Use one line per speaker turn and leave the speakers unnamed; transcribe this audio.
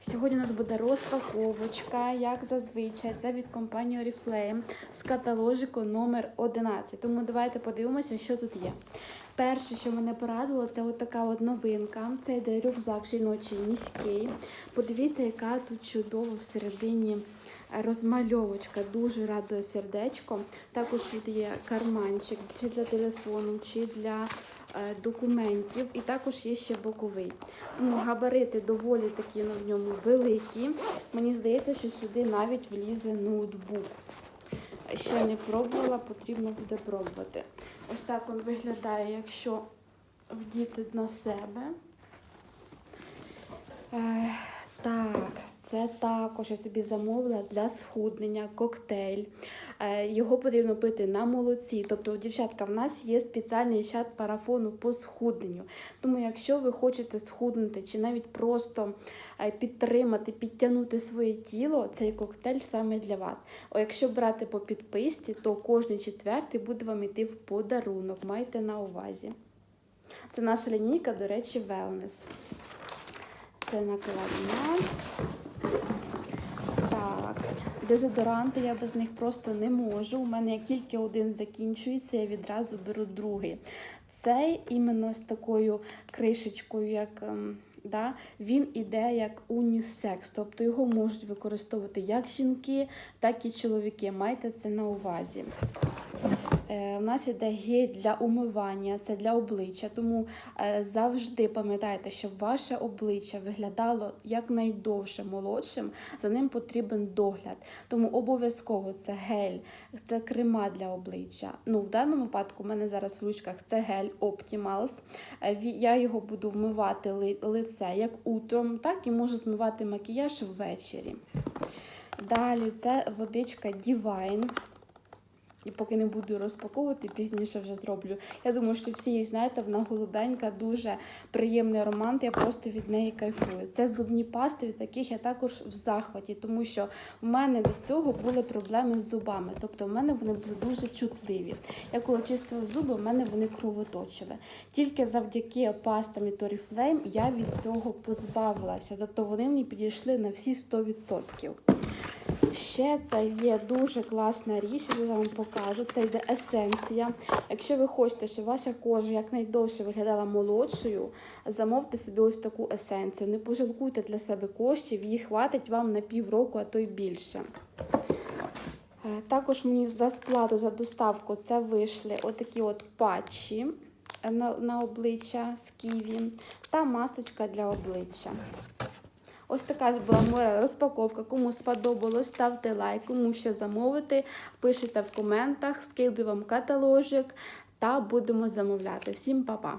Сьогодні у нас буде розпаковочка, як зазвичай, це від компанії Oriflame з каталожику номер 11. Тому давайте подивимося, що тут є. Перше, що мене порадило, це така от новинка. Це йде рюкзак жіночий міський. Подивіться, яка тут чудова всередині розмальовочка. Дуже радує сердечко. Також тут є карманчик чи для телефону, чи для документів. І також є ще боковий. Тому габарити доволі такі на ньому великі. Мені здається, що сюди навіть влізе ноутбук. Ще не пробувала, потрібно буде пробувати. Ось так він виглядає, якщо вдіти на себе. Е, так, це також я собі замовила для схуднення коктейль. Е, його потрібно пити на молоці. Тобто, дівчатка, в нас є спеціальний чат парафону по схудненню. Тому, якщо ви хочете схуднути чи навіть просто е, підтримати, підтягнути своє тіло, цей коктейль саме для вас. О, якщо брати по підписці, то кожний четвертий буде вам йти в подарунок. Майте на увазі. Це наша лінійка, до речі, Wellness. Це накладна. Так, дезодоранти я без них просто не можу. У мене як тільки один закінчується, я відразу беру другий. Цей іменно з такою кришечкою, як. ем, Да, він іде як унісекс, тобто його можуть використовувати як жінки, так і чоловіки. Майте це на увазі. Е, у нас іде гель для умивання, це для обличчя. Тому е, завжди пам'ятайте, щоб ваше обличчя виглядало якнайдовше молодшим, за ним потрібен догляд. Тому обов'язково це гель, це крема для обличчя. Ну, в даному випадку у мене зараз в ручках це гель Optimals. Е, Я його буду вмивати лице як утром, так і можу змивати макіяж ввечері. Далі це водичка Divine. І поки не буду розпаковувати, пізніше вже зроблю. Я думаю, що всі її знаєте, вона голубенька, дуже приємний аромат, я просто від неї кайфую. Це зубні пасти, від яких я також в захваті, тому що в мене до цього були проблеми з зубами. Тобто в мене вони були дуже чутливі. Я коли чистила зуби, в мене вони кровоточили. Тільки завдяки пастам від Oriflame я від цього позбавилася. Тобто вони мені підійшли на всі 100%. Ще це є дуже класна річ, я вам покажу. Це йде есенція. Якщо ви хочете, щоб ваша кожа якнайдовше виглядала молодшою, замовте собі ось таку есенцію. Не пожалкуйте для себе коштів, її хватить вам на півроку, а то й більше. Е, Також мені за сплату, за доставку це вийшли отакі от патчі на, на обличчя з ківі та масочка для обличчя. Ось така ж була моя розпаковка. Кому сподобалось, ставте лайк, кому ще замовити, пишіть в коментах, скидую вам каталожик та будемо замовляти. Всім па-па!